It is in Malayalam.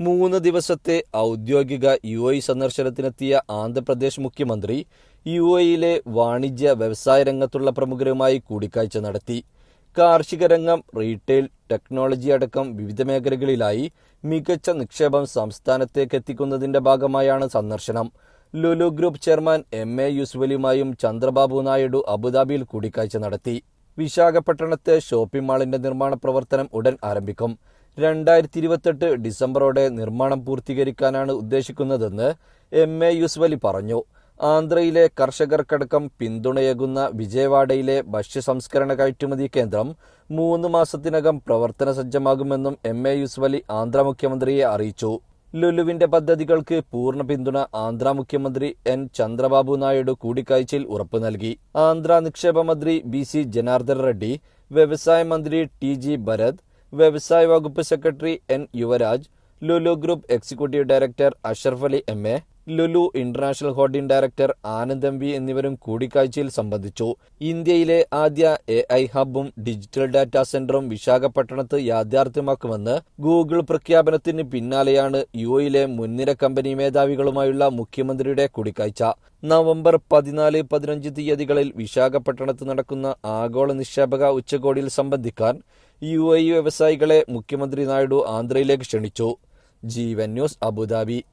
മൂന്ന് ദിവസത്തെ ഔദ്യോഗിക യു എ സന്ദർശനത്തിനെത്തിയ ആന്ധ്രാപ്രദേശ് മുഖ്യമന്ത്രി യു എയിലെ വാണിജ്യ വ്യവസായ രംഗത്തുള്ള പ്രമുഖരുമായി കൂടിക്കാഴ്ച നടത്തി. കാർഷിക രംഗം റീറ്റെയിൽ ടെക്നോളജി അടക്കം വിവിധ മേഖലകളിലായി മികച്ച നിക്ഷേപം സംസ്ഥാനത്തേക്ക് എത്തിക്കുന്നതിന്റെ ഭാഗമായാണ് സന്ദർശനം. Lulu group chairman M A യുസ്വലിയുമായും Chandrababu Naidu അബുദാബിയിൽ കൂടിക്കാഴ്ച നടത്തി. വിശാഖപട്ടണത്തെ ഷോപ്പിംഗ് മാളിന്റെ നിർമ്മാണ പ്രവർത്തനം ഉടൻ ആരംഭിക്കും. രണ്ടായിരത്തി ഇരുപത്തെട്ട് ഡിസംബറോടെ നിർമ്മാണം പൂർത്തീകരിക്കാനാണ് ഉദ്ദേശിക്കുന്നതെന്ന് എം എ യൂസ്വലി പറഞ്ഞു. ആന്ധ്രയിലെ കർഷകർക്കടക്കം പിന്തുണയേകുന്ന വിജയവാഡയിലെ ഭക്ഷ്യസംസ്കരണ കയറ്റുമതി കേന്ദ്രം മൂന്ന് മാസത്തിനകം പ്രവർത്തന സജ്ജമാകുമെന്നും എം എ യൂസ്വലി ആന്ധ്ര മുഖ്യമന്ത്രിയെ അറിയിച്ചു. ലുലുവിന്റെ പദ്ധതികൾക്ക് പൂർണ പിന്തുണ ആന്ധ്ര മുഖ്യമന്ത്രി എൻ ചന്ദ്രബാബു നായിഡു കൂടിക്കാഴ്ചയിൽ ഉറപ്പു നൽകി. ആന്ധ്ര നിക്ഷേപ മന്ത്രി ബി സി ജനാർദ്ദൻ റെഡ്ഡി വ്യവസായ മന്ത്രി ടി ജി ഭരത് വ്യവസായ വകുപ്പ് secretary N Yuvaraj Lulu group executive director Ashraf Ali M A Lulu international holding director Anand M V എന്നിവരും കൂടിക്കാഴ്ചയിൽ സംബന്ധിച്ചു. ഇന്ത്യയിലെ ആദ്യ എ ഐ ഹബും ഡിജിറ്റൽ ഡാറ്റാ സെന്ററും വിശാഖപട്ടണത്ത് യാഥാർത്ഥ്യമാക്കുമെന്ന് ഗൂഗിൾ പ്രഖ്യാപനത്തിന് പിന്നാലെയാണ് യു എയിലെ മുൻനിര കമ്പനി മേധാവികളുമായുള്ള മുഖ്യമന്ത്രിയുടെ കൂടിക്കാഴ്ച. നവംബർ പതിനാല് പതിനഞ്ച് തീയതികളിൽ വിശാഖപട്ടണത്ത് നടക്കുന്ന ആഗോള നിക്ഷേപക ഉച്ചകോടിയിൽ സംബന്ധിക്കാൻ യു എ വ്യവസായികളെ മുഖ്യമന്ത്രി നായിഡു ആന്ധ്രയിലേക്ക് ക്ഷണിച്ചു. Jeevan news Abu Dhabi.